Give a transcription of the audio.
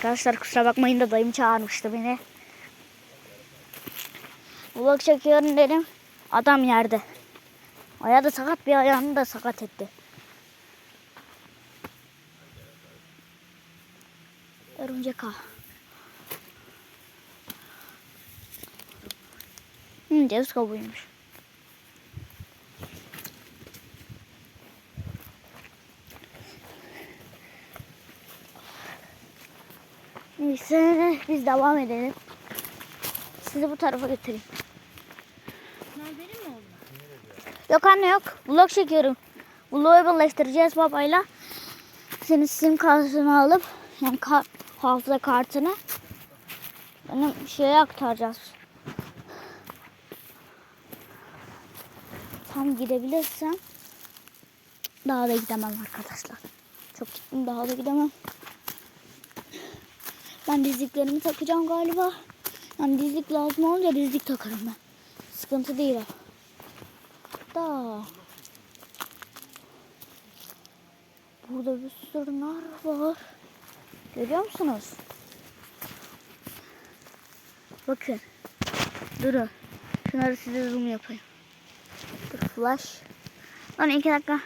Arkadaşlar kusura bakmayın da dayım çağırmıştı beni. Vlog çekiyorum dedim. Adam yerde. Ayağı da sakat bir ayağını da sakat etti. Örümcek ağı. Hı, ceviz kabuğuymuş. Neyse biz devam edelim. Sizi bu tarafa götüreyim. Yok anne yok. Vlog çekiyorum. Vlog'u birleştireceğiz babayla. Senin sim kartını alıp yani kar, hafıza kartını benim şeye aktaracağız. Tam gidebilirsem daha da gidemem arkadaşlar. Çok gittim daha da gidemem. Ben dizliklerimi takacağım galiba. Yani dizlik lazım olunca dizlik takarım ben. Sıkıntı değil o. Da. Burada bir sürü nar var. Görüyor musunuz? Bakın. Durun. Şunları size zoom yapayım. Dur flash. Lan iki dakika.